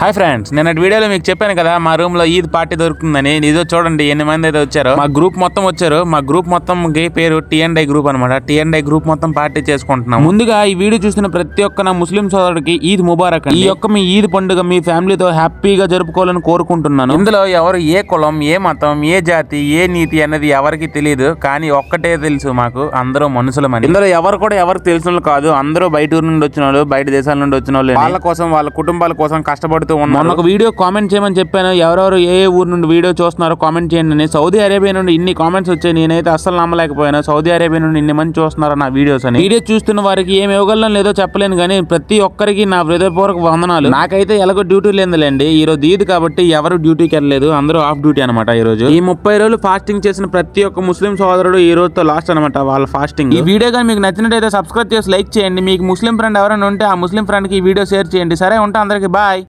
Hi friends నేను వీడియోలో మీకు చెప్పాను కదా మా రూమ్లో ఈద్ పార్టీ దొరుకుతుందని. ఇదో చూడండి ఎన్ని మంది అయితే వచ్చారో. మా గ్రూప్ మొత్తం వచ్చారు. మా గ్రూప్ మొత్తం గే పేరు టీఎండ్ఐ గ్రూప్ అనమాట టీఎండ్ఐ గ్రూప్ మొత్తం పార్టీ చేసుకుంటున్నాం ముందుగా ఈ వీడియో చూసిన ప్రతి ఒక్క నా ముస్లిం సోదరుడికి ఈద్ ముబారక్ ఈ యొక్క మీ ఈద్ పండుగ మీ ఫ్యామిలీతో హ్యాపీగా జరుపుకోవాలని కోరుకుంటున్నాను. ఇందులో ఎవరు ఏ కులం ఏ మతం ఏ జాతి ఏ నీతి అనేది ఎవరికి తెలియదు కానీ ఒక్కటే తెలుసు మాకు. అందరూ మనుషులమని. ఇందులో ఎవరు కూడా ఎవరికి తెలిసిన వాళ్ళు కాదు. అందరూ బయట ఊరు నుండి వచ్చిన వాళ్ళు బయట దేశాల నుండి వచ్చిన వాళ్ళు వాళ్ళ కోసం వాళ్ళ కుటుంబాల కోసం కష్టపడుతూ ఉన్నారు. మొన్న ఒక వీడియో కామెంట్ చేయమని చెప్పాను. ఎవరెవరు ఏ ఏ ఊరు నుండి వీడియో చూస్తున్నారో కామెంట్ చేయండి అని. సౌదీ అరేబియా నుండి ఇన్ని కామెంట్స్ వచ్చాయి. నేనైతే అస్సలు నమ్మలేకపోయాను. సౌదీ అరేబియా నుండి ఇన్ని మంది చూస్తున్నారు నా వీడియోస్ అని. వీడియో చూస్తున్న వారికి ఏం ఇవ్వగలను లేదో చెప్పలేను కానీ ప్రతి ఒక్కరికి నా హృదయపూర్వక వందనాలు. నాకైతే ఎలాగో డ్యూటీ లేదులేండి. ఈ రోజు ఈద్ కాబట్టి ఎవరు డ్యూటీకి వెళ్ళలేదు. అందరూ ఆఫ్ డ్యూటీ అనమాట ఈ రోజు. ఈ ముప్పై రోజులు ఫాస్టింగ్ చేసిన ప్రతి ఒక్క ముస్లిం సోదరుడు ఈ రోజుతో లాస్ట్ అనమాట వాళ్ళ ఫాస్టింగ్. ఈ వీడియో కానీ మీకు నచ్చినట్టయితే సబ్స్క్రైబ్ చేసి లైక్ చేయండి. మీకు ముస్లిం ఫ్రెండ్ ఎవరైనా ఉంటే ఆ ముస్లిం ఫ్రెండ్కి ఈ వీడియో షేర్ చేయండి. సరే ఉంటా అందరికి. బాయ్.